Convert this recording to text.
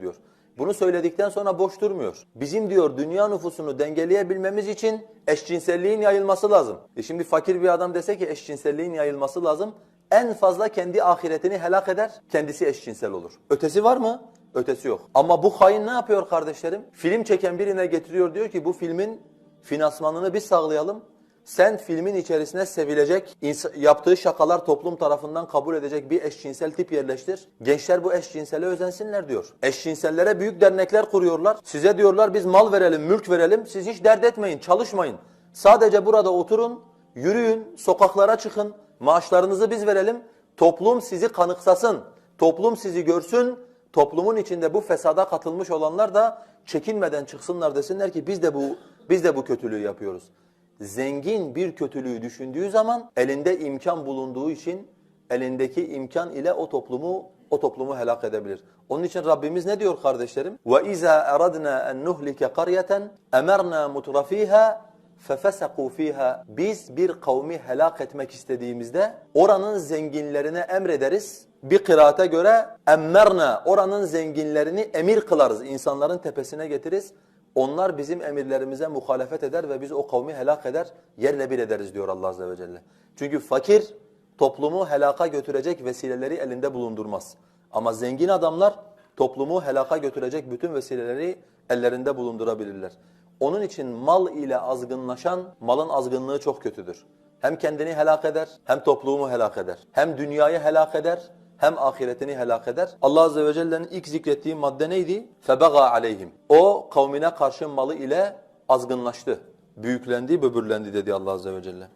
diyor. Bunu söyledikten sonra boş durmuyor. Bizim diyor dünya nüfusunu dengeleyebilmemiz için eşcinselliğin yayılması lazım. E şimdi fakir bir adam dese ki eşcinselliğin yayılması lazım. En fazla kendi ahiretini helak eder, kendisi eşcinsel olur. Ötesi var mı? Ötesi yok. Ama bu hain ne yapıyor kardeşlerim? Film çeken birine getiriyor diyor ki bu filmin finansmanını biz sağlayalım. Sen filmin içerisine sevilecek, yaptığı şakalar toplum tarafından kabul edecek bir eşcinsel tip yerleştir. Gençler bu eşcinsele özensinler diyor. Eşcinsellere büyük dernekler kuruyorlar. Size diyorlar biz mal verelim, mülk verelim. Siz hiç dert etmeyin, çalışmayın. Sadece burada oturun, yürüyün, sokaklara çıkın. Maaşlarınızı biz verelim. Toplum sizi kanıksasın. Toplum sizi görsün. Toplumun içinde bu fesada katılmış olanlar da çekinmeden çıksınlar desinler ki biz de bu biz de bu kötülüğü yapıyoruz. Zengin bir kötülüğü düşündüğü zaman elinde imkan bulunduğu için elindeki imkan ile o toplumu o toplumu helak edebilir. Onun için Rabbimiz ne diyor kardeşlerim? İza aradna en nuhlike qaryatan emarna mutrafiha fefesakû fiha. Biz bir kavmi helak etmek istediğimizde oranın zenginlerine emrederiz. Bir kıraate göre emmerna oranın zenginlerini emir kılarız. insanların tepesine getiririz. Onlar bizim emirlerimize muhalefet eder ve biz o kavmi helak eder, yerle bir ederiz diyor Allah azze ve celle. Çünkü fakir toplumu helaka götürecek vesileleri elinde bulundurmaz. Ama zengin adamlar toplumu helaka götürecek bütün vesileleri ellerinde bulundurabilirler. Onun için mal ile azgınlaşan, malın azgınlığı çok kötüdür. Hem kendini helak eder, hem toplumu helak eder. Hem dünyayı helak eder, hem ahiretini helak eder. Allah Azze ve Celle'nin ilk zikrettiği madde neydi? فَبَغَى عَلَيْهِمْ O kavmine karşı malı ile azgınlaştı. Büyüklendi, böbürlendi dedi Allah Azze ve Celle.